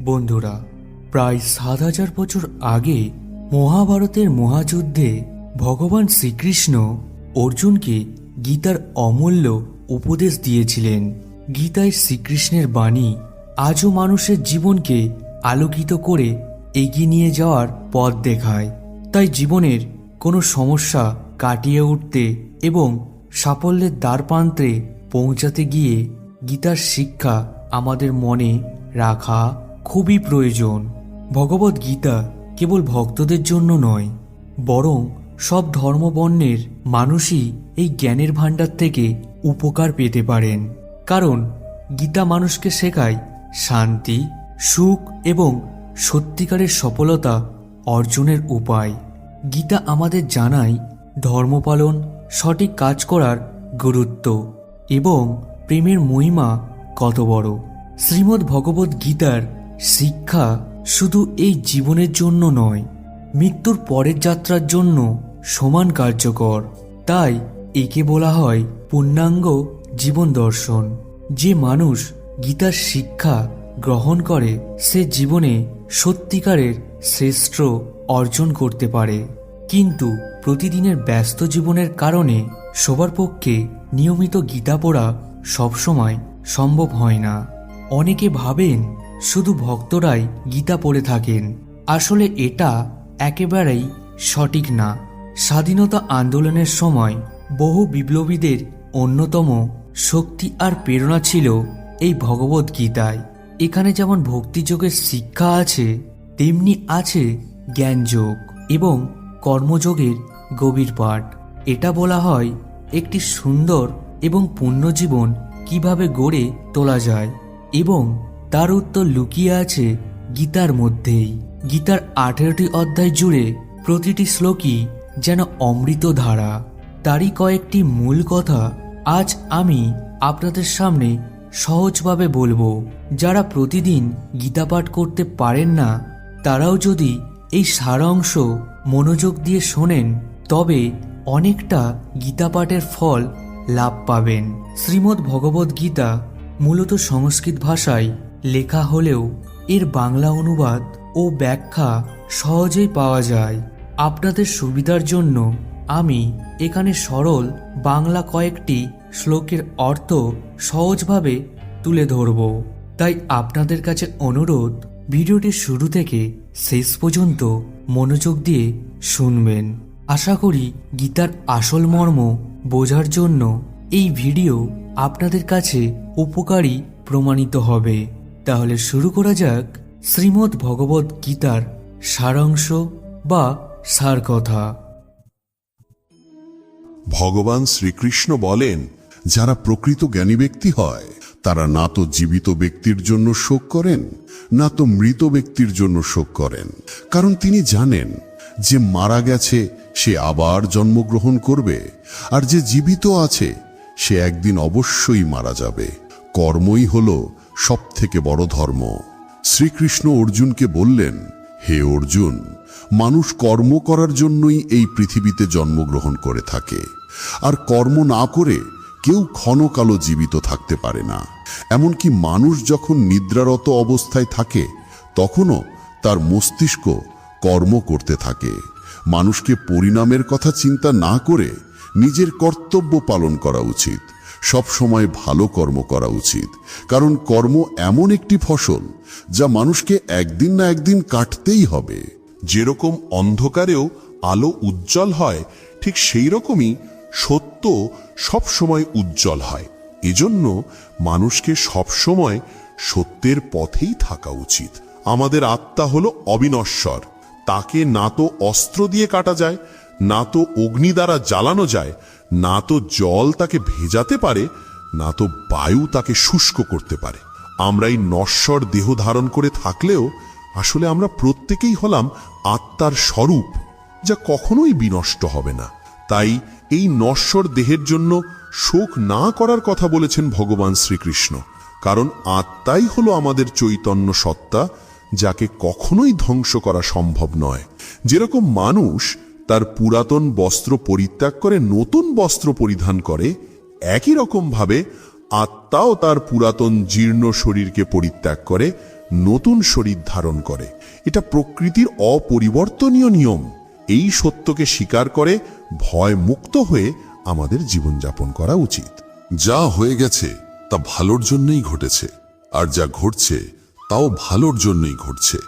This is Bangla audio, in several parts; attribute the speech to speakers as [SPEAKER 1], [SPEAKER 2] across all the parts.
[SPEAKER 1] বন্ধুরা, প্রায় সাত হাজার বছর আগে মহাভারতের মহাযুদ্ধে ভগবান শ্রীকৃষ্ণ অর্জুনকে গীতার অমূল্য উপদেশ দিয়েছিলেন। গীতায় শ্রীকৃষ্ণের বাণী আজও মানুষের জীবনকে আলোকিত করে এগিয়ে নিয়ে যাওয়ার পথ দেখায়। তাই জীবনের কোনো সমস্যা কাটিয়ে উঠতে এবং সাফল্যের দ্বারপ্রান্তে পৌঁছাতে গিয়ে গীতার শিক্ষা আমাদের মনে রাখা খুবই প্রয়োজন। ভগবত গীতা কেবল ভক্তদের জন্য নয়, বরং সব ধর্মবর্ণের মানুষই এই জ্ঞানের ভাণ্ডার থেকে উপকার পেতে পারেন। কারণ গীতা মানুষকে শেখায় শান্তি, সুখ এবং সত্যিকারের সফলতা অর্জনের উপায়। গীতা আমাদের জানায় ধর্মপালন সঠিক কাজ করার গুরুত্ব এবং প্রেমের মহিমা কত বড়। শ্রীমদ্ ভগবত গীতার শিক্ষা শুধু এই জীবনের জন্য নয়, মৃত্যুর পরের যাত্রার জন্য সমান কার্যকর। তাই একে বলা হয় পূর্ণাঙ্গ জীবন দর্শন। যে মানুষ গীতার শিক্ষা গ্রহণ করে, সে জীবনে সত্যিকারের শ্রেষ্ঠ অর্জন করতে পারে। কিন্তু প্রতিদিনের ব্যস্ত জীবনের কারণে সবার পক্ষে নিয়মিত গীতা পড়া সবসময় সম্ভব হয় না। অনেকে ভাবেন শুধু ভক্তরাই গীতা পড়ে থাকেন। আসলে এটা একেবারেই সঠিক না। স্বাধীনতা আন্দোলনের সময় বহু বিপ্লবীদের অন্যতম শক্তি আর প্রেরণা ছিল এই ভগবত গীতায়। এখানে যেমন ভক্তিযোগের শিক্ষা আছে, তেমনি আছে জ্ঞানযোগ এবং কর্মযোগের গভীর পাঠ। এটা বলা হয় একটি সুন্দর এবং পূর্ণ জীবন কীভাবে গড়ে তোলা যায় এবং তার উত্তর লুকিয়ে আছে গীতার মধ্যেই। গীতার আঠেরোটি অধ্যায় জুড়ে প্রতিটি শ্লোকই যেন অমৃত ধারা তারই কয়েকটি মূল কথা আজ আমি আপনাদের সামনে সহজভাবে বলব। যারা প্রতিদিন গীতা পাঠ করতে পারেন না, তারাও যদি এই সারা অংশ মনোযোগ দিয়ে শোনেন, তবে অনেকটা গীতা পাঠের ফল লাভ পাবেন। শ্রীমদ্ ভগবত গীতা মূলত সংস্কৃত ভাষায় লেখা হলেও এর বাংলা অনুবাদ ও ব্যাখ্যা সহজেই পাওয়া যায়। আপনাদের সুবিধার জন্য আমি এখানে সরল বাংলা কয়েকটি শ্লোকের অর্থ সহজভাবে তুলে ধরব। তাই আপনাদের কাছে অনুরোধ, ভিডিওটি শুরু থেকে শেষ পর্যন্ত মনোযোগ দিয়ে শুনবেন। আশা করি গীতার আসল মর্ম বোঝার জন্য এই ভিডিও আপনাদের কাছে উপকারী প্রমাণিত হবে। তাহলে শুরু করা যাক শ্রীমদ্ ভগবত গীতার সারাংশ বা সার কথা
[SPEAKER 2] ভগবান শ্রীকৃষ্ণ বলেন, যারা প্রকৃত জ্ঞানী ব্যক্তি হয়, তারা না তো জীবিত ব্যক্তির জন্য শোক করেন, না তো মৃত ব্যক্তির জন্য শোক করেন। কারণ তিনি জানেন, যে মারা গেছে, সে আবার জন্মগ্রহণ করবে, আর যে জীবিত আছে, সে একদিন অবশ্যই মারা যাবে। কর্মই হল সব থেকে বড় ধর্ম। শ্রীকৃষ্ণ অর্জুনকে বললেন, হে অর্জুন, মানুষ কর্ম করার জন্যই এই পৃথিবীতে জন্মগ্রহণ করে থাকে। আর কর্ম না করে কেউ ক্ষণকালো জীবিত থাকতে পারে না। এমনকি মানুষ যখন নিদ্রারত অবস্থায় থাকে, তখনও তার মস্তিষ্ক কর্ম করতে থাকে। মানুষকে পরিণামের কথা চিন্তা না করে নিজের কর্তব্য পালন করা উচিত। সব সময় ভালো কর্ম করা উচিত। কারণ কর্ম এমন একটি ফসল যা মানুষকে একদিন না একদিন কাটতেই হবে।
[SPEAKER 3] যেরকম অন্ধকারেও আলো উজ্জ্বল হয়, ঠিক সেই রকমই সত্য সব সময় উজ্জ্বল হয়। এজন্য মানুষকে সব সময় সত্যের পথেই থাকা উচিত। আমাদের আত্মা হলো অবিনশ্বর। তাকে না তো অস্ত্র দিয়ে কাটা যায়, না তো অগ্নি দ্বারা জ্বালানো যায় না তো জল তাকে ভেজাতে পারে, না তো বায়ু তাকে শুষ্ক করতে পারে। আমরা এই নশ্বর দেহ ধারণ করে থাকলেও আসলে আমরা প্রত্যেকেই হলাম আত্মার স্বরূপ, যা কখনোই বিনষ্ট হবে না। তাই এই নশ্বর দেহের জন্য শোক না করার কথা বলেছেন ভগবান শ্রীকৃষ্ণ, কারণ আত্মাই হলো আমাদের চৈতন্য সত্তা, যাকে কখনোই ধ্বংস করা সম্ভব নয়। যেরকম মানুষ তার পুরাতন বস্ত্র পরিত্যাগ করে নতুন বস্ত্র পরিধান করে, একই রকমভাবে আত্মাও তার পুরাতন জীর্ণ শরীরকে পরিত্যাগ করে, নতুন শরীর ধারণ করে। এটা প্রকৃতির অপরিবর্তনীয় নিয়ম। এই সত্যকে স্বীকার করে ভয় মুক্ত হয়ে আমাদের জীবনযাপন করা উচিত।
[SPEAKER 2] যা হয়ে গেছে, তা ভালোর জন্যই ঘটেছে। আর যা ঘটছে, তাও ভালোর জন্যই ঘটছে।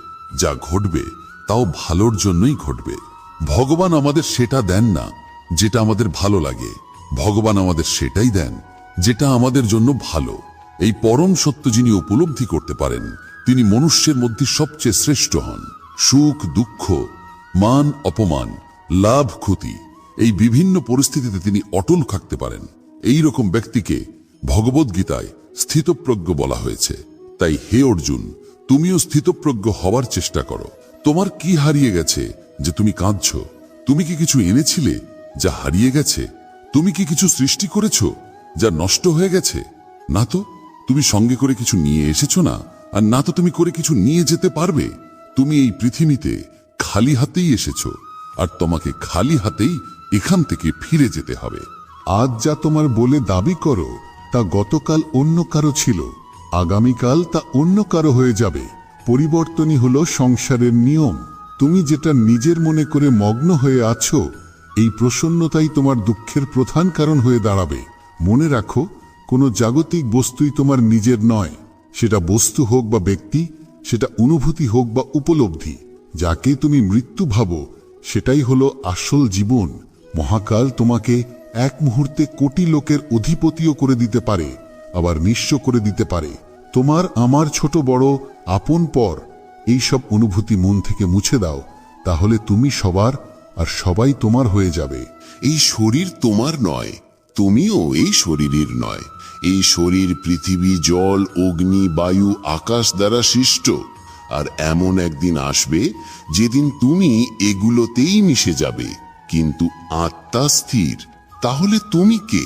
[SPEAKER 2] যা ঘটবে, তাও ভালোর জন্যই ঘটবে। ভগবান আমাদের সেটা দেন না, যেটা আমাদের ভালো লাগে। ভগবান আমাদের সেটাই দেন, যেটা আমাদের জন্য ভালো। এই পরম সত্য যিনি উপলব্ধি করতে পারেন, তিনি মনুষ্যের মধ্যে সবচেয়ে শ্রেষ্ঠ হন। সুখ, দুঃখ, মান, অপমান, লাভ, ক্ষতি, এই বিভিন্ন পরিস্থিতিতে তিনি অটল থাকতে পারেন। এই রকম ব্যক্তিকে ভগবদ্গীতায় স্থিতপ্রজ্ঞ বলা হয়েছে। তাই হে অর্জুন, তুমিও স্থিতপ্রজ্ঞ হওয়ার চেষ্টা করো। তোমার কি হারিয়ে গেছে যে তুমি কাঁদছ। তুমি কি কিছু এনেছিলে যা হারিয়ে গেছে? তুমি কি কিছু সৃষ্টি করেছ যা নষ্ট হয়ে গেছে? না তো, তুমি সঙ্গে করে কিছু নিয়ে এসেছ না? আর না তো তুমি করে কিছু নিয়ে যেতে পারবে? তুমি এই পৃথিবীতে খালি হাতেই এসেছ। আর তোমাকে খালি হাতেই এখান থেকে ফিরে যেতে হবে।
[SPEAKER 4] আজ যা তোমার বলে দাবি করো, তা গতকাল অন্য কারও ছিল। আগামীকাল তা অন্য কারও হয়ে যাবে। পরিবর্তনই হলো সংসারের নিয়ম। তুমি যেটা নিজের মনে করে মগ্ন হয়ে আছো, এই প্রসন্নতাই তোমার দুঃখের প্রধান কারণ হয়ে দাঁড়াবে। মনে রাখো, কোনো জাগতিক বস্তুই তোমার নিজের নয়। সেটা বস্তু হোক বা ব্যক্তি, সেটা অনুভূতি হোক বা উপলব্ধি। যাকে তুমি মৃত্যু ভাবো, সেটাই হলো আসল জীবন। মহাকাল তোমাকে এক মুহূর্তে কোটি লোকের অধিপতিও করে দিতে পারে, আবার নিঃস্ব করে দিতে পারে। তোমার, আমার ছোট বড় আপন পর এই সব অনুভূতি মন থেকে মুছে দাও, তাহলে তুমি সবার আর সবাই তোমার হয়ে যাবে।
[SPEAKER 2] এই শরীর তোমার নয়, তুমিও এই শরীরের নয়। এই শরীর পৃথিবী, জল, অগ্নি, বায়ু, আকাশ দ্বারা সৃষ্ট। আর এমন একদিন আসবে যেদিন তুমি এগুলোতেই মিশে যাবে। কিন্তু আত্মা স্থির, তাহলে তুমি কে?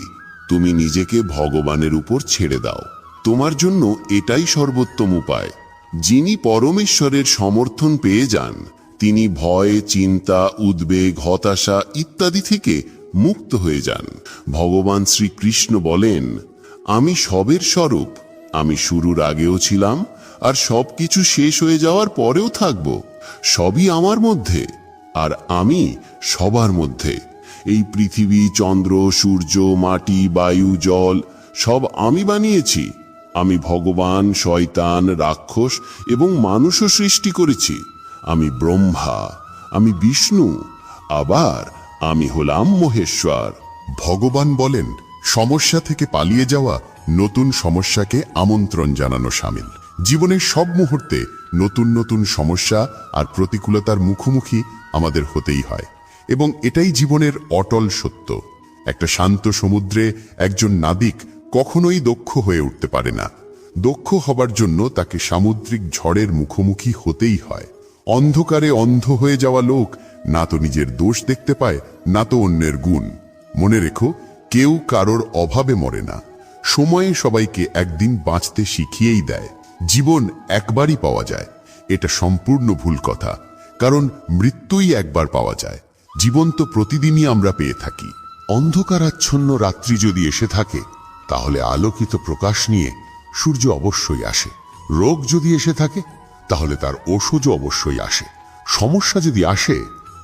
[SPEAKER 2] তুমি নিজেকে ভগবানের উপর ছেড়ে দাও। তোমার জন্য এটাই সর্বোত্তম উপায়। যিনি পরমেশ্বরের সমর্থন পেয়ে যান, তিনি ভয়, চিন্তা, উদ্বেগ, হতাশা ইত্যাদি থেকে মুক্ত হয়ে যান। ভগবান শ্রীকৃষ্ণ বলেন, আমি সবের স্বরূপ, আমি শুরুর আগেও ছিলাম, আর সবকিছু শেষ হয়ে যাওয়ার পরেও থাকব। সবই আমার মধ্যে, আর আমি সবার মধ্যে। এই পৃথিবী, চন্দ্র, সূর্য, মাটি, বায়ু, জল, সব আমি বানিয়েছি। আমি ভগবান, শয়তান, রাক্ষস এবং মানুষও সৃষ্টি করেছি। আমি ব্রহ্মা, আমি বিষ্ণু, আবার আমি হলাম মহেশ্বর। ভগবান বলেন, সমস্যা থেকে পালিয়ে যাওয়া নতুন সমস্যাকে আমন্ত্রণ জানানো সামিল। জীবনের সব মুহূর্তে নতুন নতুন সমস্যা আর প্রতিকূলতার মুখোমুখি আমাদের হতেই হয় এবং এটাই জীবনের অটল সত্য। একটা শান্ত সমুদ্রে একজন নাবিক কখনোই দক্ষ হয়ে উঠতে পারে না। দক্ষ হবার জন্য তাকে সামুদ্রিক ঝড়ের মুখোমুখি হতেই হয়। অন্ধকারে অন্ধ হয়ে যাওয়া লোক না তো নিজের দোষ দেখতে পায়, না তো অন্যের গুণ। মনে রেখো, কেউ কারোর অভাবে মরে না। সময়ে সবাইকে একদিন বাঁচতে শিখিয়েই দেয়। জীবন একবারই পাওয়া যায়। এটা সম্পূর্ণ ভুল কথা। কারণ মৃত্যুই একবার পাওয়া যায়। জীবন তো প্রতিদিনই আমরা পেয়ে থাকি। অন্ধকারাচ্ছন্ন রাত্রি যদি এসে থাকে তাহলে আলোকিত প্রকাশ নিয়ে সূর্য অবশ্যই আসে। রোগ যদি এসে থাকে, তাহলে তার ওষুধও অবশ্যই আসে। সমস্যা যদি আসে,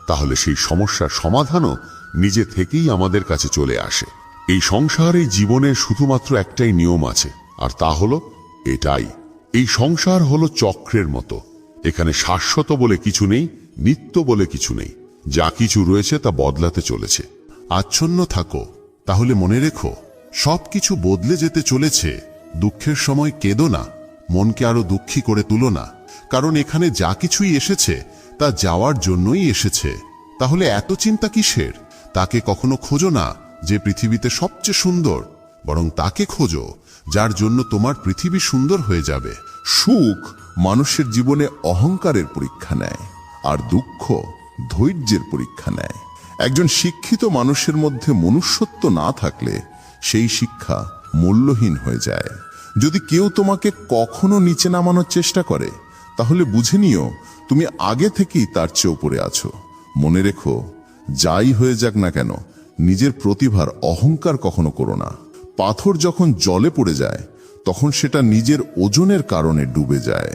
[SPEAKER 2] তাহলে সেই সমস্যার সমাধানও নিজে থেকেই আমাদের কাছে চলে আসে। এই সংসারে জীবনের শুধুমাত্র একটাই নিয়ম আছে, আর তা হলো এটাই। এই সংসার হলো চক্রের মতো। এখানে শাশ্বত বলে কিছু নেই, নিত্য বলে কিছু নেই। যা কিছু রয়েছে তা বদলাতে চলেছে। আচ্ছন্ন থাকো, তাহলে মনে রেখো সবকিছু বদলে যেতে চলেছে, দুঃখের সময় কেঁদো না, মনকে আরও দুঃখী করে তুলো না। কারণ এখানে যা কিছুই এসেছে, তা যাওয়ার জন্যই এসেছে। তাহলে এত চিন্তা কিসের? তাকে কখনো খোঁজো না যে পৃথিবীতে সবচেয়ে সুন্দর, বরং তাকে খোঁজো, যার জন্য তোমার পৃথিবী সুন্দর হয়ে যাবে। সুখ মানুষের জীবনে অহংকারের পরীক্ষা নেয়, আর দুঃখ ধৈর্যের পরীক্ষা নেয়। একজন শিক্ষিত মানুষের মধ্যে মনুষ্যত্ব না থাকলে সেই শিক্ষা মূল্যহীন হয়ে যায়। যদি কেউ তোমাকে কখনো নিচে নামানোর চেষ্টা করে, তাহলে বুঝে নিও তুমি আগে থেকেই তার চেয়ে উপরে আছো। মনে রেখো, যাই হয়ে যাক না কেন, নিজের প্রতিভার অহংকার কখনো করো না। পাথর যখন জলে পড়ে যায়, তখন সেটা নিজের ওজনের কারণে ডুবে যায়।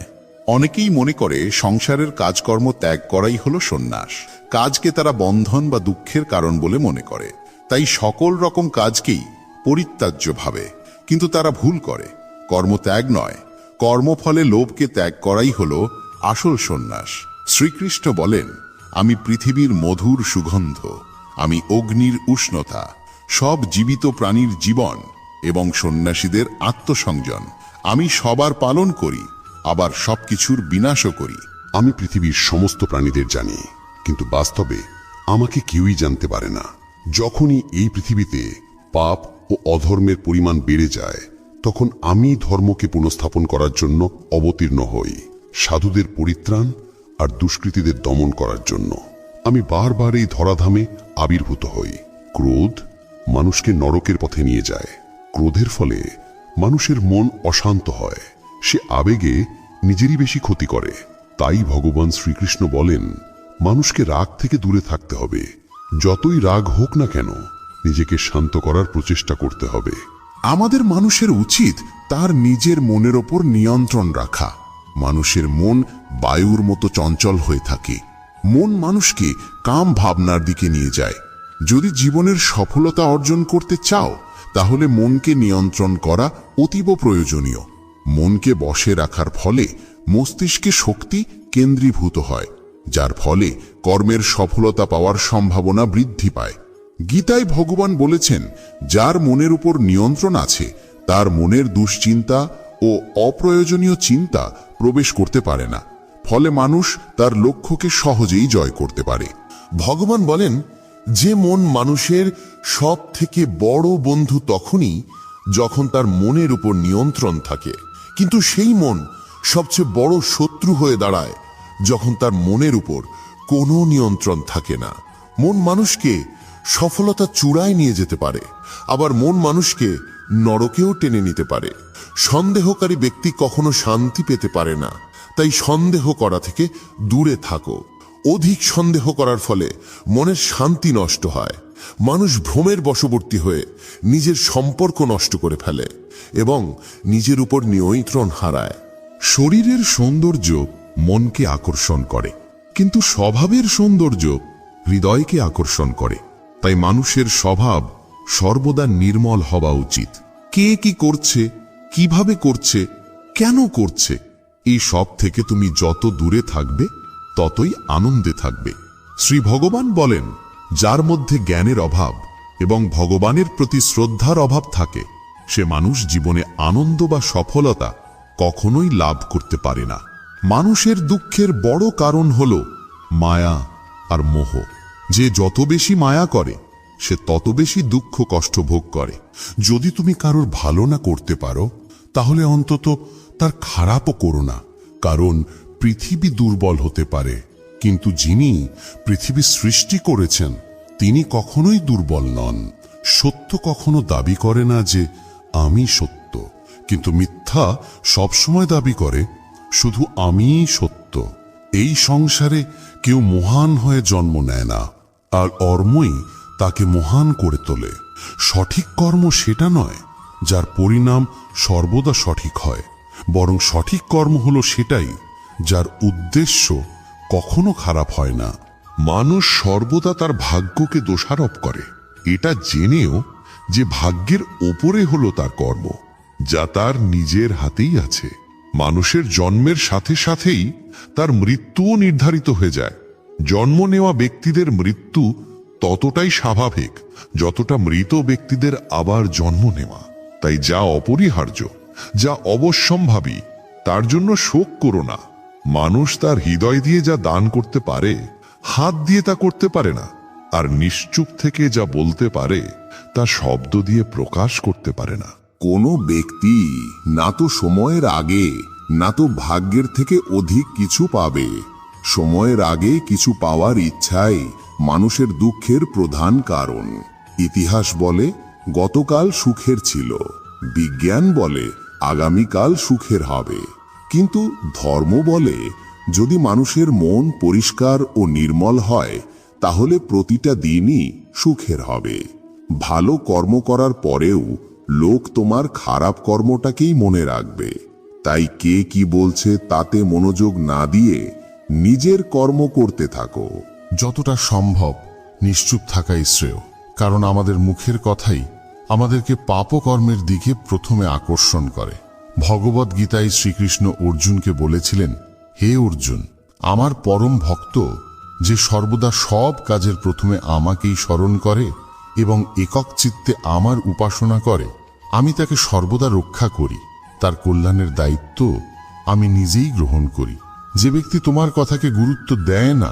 [SPEAKER 2] অনেকেই মনে করে সংসারের কাজকর্ম ত্যাগ করাই হলো সন্ন্যাস। কাজকে তারা বন্ধন বা দুঃখের কারণ বলে মনে করে। তাই সকল রকম কাজকেই পরিত্যাজ্য ভাবে কিন্তু তারা ভুল করে। কর্মত্যাগ নয়। কর্মফলে লোভকে ত্যাগ করাই হল আসল সন্ন্যাস। শ্রীকৃষ্ণ বলেন, আমি পৃথিবীর মধুর সুগন্ধ, আমি অগ্নির উষ্ণতা, সব জীবিত প্রাণীর জীবন এবং সন্ন্যাসীদের আত্মসংযম। আমি সবার পালন করি, আবার সবকিছুর বিনাশও করি।
[SPEAKER 3] আমি পৃথিবীর সমস্ত প্রাণীদের জানি, কিন্তু বাস্তবে আমাকে কেউই জানতে পারে না। যখনই এই পৃথিবীতে পাপ ও অধর্মের পরিমাণ বেড়ে যায়, তখন আমি ধর্মকে পুনঃস্থাপন করার জন্য অবতীর্ণ হই, সাধুদের পরিত্রাণ আর দুষ্কৃতীদের দমন করার জন্য। আমি বারবার এই ধরাধামে আবির্ভূত হই। ক্রোধ মানুষকে নরকের পথে নিয়ে যায়। ক্রোধের ফলে মানুষের মন অশান্ত হয়। সে আবেগে নিজেরই বেশি ক্ষতি করে। তাই ভগবান শ্রীকৃষ্ণ বলেন, মানুষকে রাগ থেকে দূরে থাকতে হবে। যতই রাগ হোক না কেন নিজেকে শান্ত করার প্রচেষ্টা করতে হবে।
[SPEAKER 2] আমাদের মানুষের উচিত তার নিজের মনের ওপর নিয়ন্ত্রণ রাখা। মানুষের মন বায়ুর মতো চঞ্চল হয়ে থাকে। মন মানুষকে কাম ভাবনার দিকে নিয়ে যায়। যদি জীবনের সফলতা অর্জন করতে চাও, তাহলে মনকে নিয়ন্ত্রণ করা অতীব প্রয়োজনীয়। মনকে বশে রাখার ফলে মস্তিষ্কে শক্তি কেন্দ্রীভূত হয়, যার ফলে কর্মের সফলতা পাওয়ার সম্ভাবনা বৃদ্ধি পায়। গীতায় ভগবান বলেছেন, যার মনের উপর নিয়ন্ত্রণ আছে, তার মনের দুশ্চিন্তা ও অপ্রয়োজনীয় চিন্তা প্রবেশ করতে পারে না। ফলে মানুষ তার লক্ষ্যকে সহজেই জয় করতে পারে।
[SPEAKER 3] ভগবান বলেন, যে মন মানুষের সব থেকে বড় বন্ধু তখনই যখন তার মনের উপর নিয়ন্ত্রণ থাকে। কিন্তু সেই মন সবচেয়ে বড় শত্রু হয়ে দাঁড়ায় যখন তার মনের উপর কোনো নিয়ন্ত্রণ থাকে না। মন মানুষকে সফলতা চূড়ায় নিয়ে যেতে পারে। আবার মন মানুষকে নরকেও টেনে নিতে পারে। সন্দেহকারী ব্যক্তি কখনো শান্তি পেতে পারে না। তাই সন্দেহ করা থেকে দূরে থাকো। অধিক সন্দেহ করার ফলে মনের শান্তি নষ্ট হয়। মানুষ ভ্রমের বশবর্তী হয়ে নিজের সম্পর্ক নষ্ট করে ফেলে এবং নিজের উপর নিয়ন্ত্রণ হারায়।
[SPEAKER 2] শরীরের সৌন্দর্য মনকে আকর্ষণ করে, কিন্তু স্বভাবের সৌন্দর্য হৃদয়কে আকর্ষণ করে। তাই মানুষের স্বভাব সর্বদা নির্মল হওয়া উচিত। কে কি করছে, কীভাবে করছে, কেন করছে, এই সব থেকে তুমি যত দূরে থাকবে, ততই আনন্দে থাকবে। শ্রী ভগবান বলেন, যার মধ্যে জ্ঞানের অভাব এবং ভগবানের প্রতি শ্রদ্ধার অভাব থাকে, সে মানুষ জীবনে আনন্দ বা সফলতা কখনোই লাভ করতে পারে না। মানুষের দুঃখের বড় কারণ হল মায়া আর মোহ। যে যত বেশি মায়া করে, সে তত বেশি দুঃখ কষ্ট ভোগ করে। যদি তুমি কারোর ভালো না করতে পারো, তাহলে অন্তত তার খারাপও করো না, কারণ পৃথিবী দুর্বল হতে পারে। কিন্তু যিনি পৃথিবী সৃষ্টি করেছেন, তিনি কখনোই দুর্বল নন। সত্য কখনো দাবি করে না যে, আমি সত্য। কিন্তু মিথ্যা সবসময় দাবি করে, শুধু আমিই সত্য। এই সংসারে কেউ মহান হয়ে জন্ম নেয় না, আর অর্মই তাকে মহান করে তোলে। সঠিক কর্ম সেটা নয় যার পরিণাম সর্বদা সঠিক হয়, বরং সঠিক কর্ম হলো সেটাই যার উদ্দেশ্য কখনো খারাপ হয় না। মানুষ সর্বদা তার ভাগ্যকে দোষারোপ করে। এটা জেনেও যে ভাগ্যের ওপরে হলো তার কর্ম, যা তার নিজের হাতেই আছে। মানুষের জন্মের সাথে সাথেই তার মৃত্যুও নির্ধারিত হয়ে যায়। জন্ম নেওয়া ব্যক্তিদের মৃত্যু ততটাই স্বাভাবিক যতটা মৃত ব্যক্তিদের আবার জন্ম নেওয়া। তাই যা অপরিহার্য, যা অবশ্যম্ভাবী, তার জন্য শোক করো না। মানুষ তার হৃদয় দিয়ে যা দান করতে পারে, হাত দিয়ে তা করতে পারে না, আর নিশ্চুপ থেকে যা বলতে পারে, তা শব্দ দিয়ে প্রকাশ করতে পারে না।
[SPEAKER 3] কোনো ব্যক্তি না তো সময়ের আগে না তো ভাগ্যের থেকে অধিক কিছু পাবে। সময়ের আগে কিছু পাওয়ার ইচ্ছাই মানুষের দুঃখের প্রধান কারণ। ইতিহাস বলে, গতকাল সুখের ছিল। বিজ্ঞান বলে, আগামীকাল সুখের হবে। কিন্তু ধর্ম বলে, যদি মানুষের মন পরিষ্কার ও নির্মল হয়, তাহলে প্রতিটা দিনই সুখের হবে। ভালো কর্ম করার পরেও লোক তোমার খারাপ কর্মটাকেই মনে রাখবে।
[SPEAKER 2] তাই কে কি বলছে তাতে মনোযোগ না দিয়ে নিজের কর্ম করতে থাকো।
[SPEAKER 4] যতটা সম্ভব নিশ্চুপ থাকাই শ্রেয়, কারণ আমাদের মুখের কথাই আমাদেরকে পাপকর্মের দিকে প্রথমে আকর্ষণ করে। ভগবত গীতায় শ্রীকৃষ্ণ অর্জুনকে বলেছিলেন, হে অর্জুন, আমার পরম ভক্ত, যে সর্বদা সব কাজের প্রথমে আমাকেই স্মরণ করে এবং একক চিত্তে আমার উপাসনা করে, আমি তাকে সর্বদা রক্ষা করি। তার কল্যাণের দায়িত্ব আমি নিজেই গ্রহণ করি। যে ব্যক্তি তোমার কথাকে গুরুত্ব দেয় না,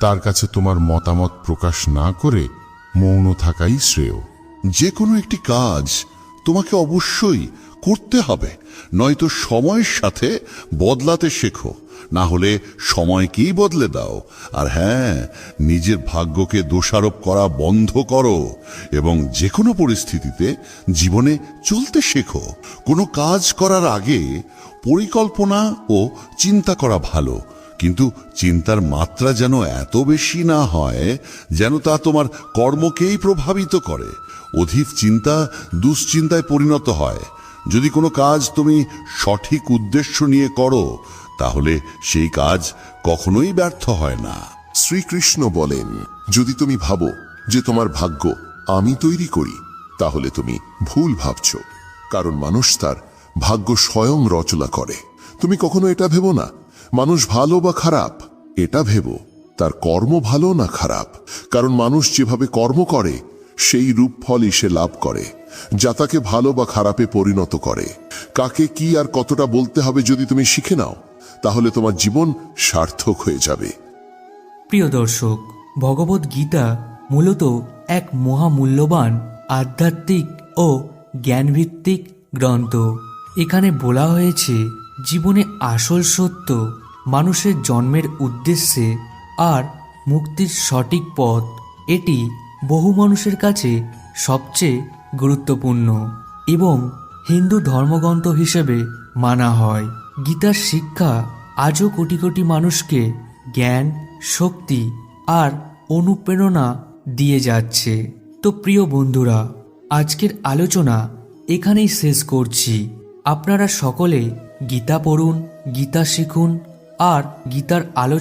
[SPEAKER 4] তার কাছে তোমার মতামত প্রকাশ না করে মৌন থাকাই শ্রেয়।
[SPEAKER 2] যে কোনো একটি কাজ তোমাকে অবশ্যই করতে হবে, নয়তো সময়ের সাথে বদলাতে শেখো। না হলে সময়কেই বদলে দাও। আর হ্যাঁ নিজের ভাগ্যকে দোষারোপ করা বন্ধ করো এবং যে কোনো পরিস্থিতিতে জীবনে চলতে শেখো। কোনো কাজ করার আগে পরিকল্পনা ও চিন্তা করা ভালো, কিন্তু চিন্তার মাত্রা যেন এত বেশি না হয় যেন তা তোমার কর্মকেই প্রভাবিত করে। অধিক চিন্তা দুশ্চিন্তায় পরিণত হয়। যদি কোনো কাজ তুমি সঠিক উদ্দেশ্য নিয়ে করো তাহলে সেই কাজ কখনোই ব্যর্থ হয় না।
[SPEAKER 3] শ্রীকৃষ্ণ বলেন, যদি তুমি ভাবো যে তোমার ভাগ্য আমি তৈরি করি, তাহলে তুমি ভুল ভাবছ, কারণ মানুষ তার ভাগ্য স্বয়ং রচনা করে। তুমি কখনো এটা ভেবো না? মানুষ ভালো বা খারাপ, এটা ভেবো। তার কর্ম ভালো না খারাপ, কারণ মানুষ যেভাবে কর্ম করে, সেই রূপ ফলই সে লাভ করে, যা তাকে ভালো বা খারাপে পরিণত করে। কাকে কি আর কতটা বলতে হবে যদি তুমি শিখে নাও? তাহলে তোমার জীবন সার্থক হয়ে যাবে।
[SPEAKER 1] প্রিয় দর্শক, ভগবত গীতা মূলত এক মহামূল্যবান আধ্যাত্মিক ও জ্ঞানভিত্তিক গ্রন্থ। এখানে বলা হয়েছে, জীবনে আসল সত্য মানুষের জন্মের উদ্দেশ্যে আর মুক্তির সঠিক পথ, এটি বহু মানুষের কাছে সবচেয়ে গুরুত্বপূর্ণ এবং হিন্দু ধর্মগ্রন্থ হিসেবে মানা হয়। গীতার শিক্ষা আজও কোটি কোটি মানুষকে জ্ঞান, শক্তি আর অনুপ্রেরণা দিয়ে যাচ্ছে। তো প্রিয় বন্ধুরা, আজকের আলোচনা এখানেই শেষ করছি। আপনারা সকলে গীতা পড়ুন, গীতা শিখুন আর গীতার আলোচনা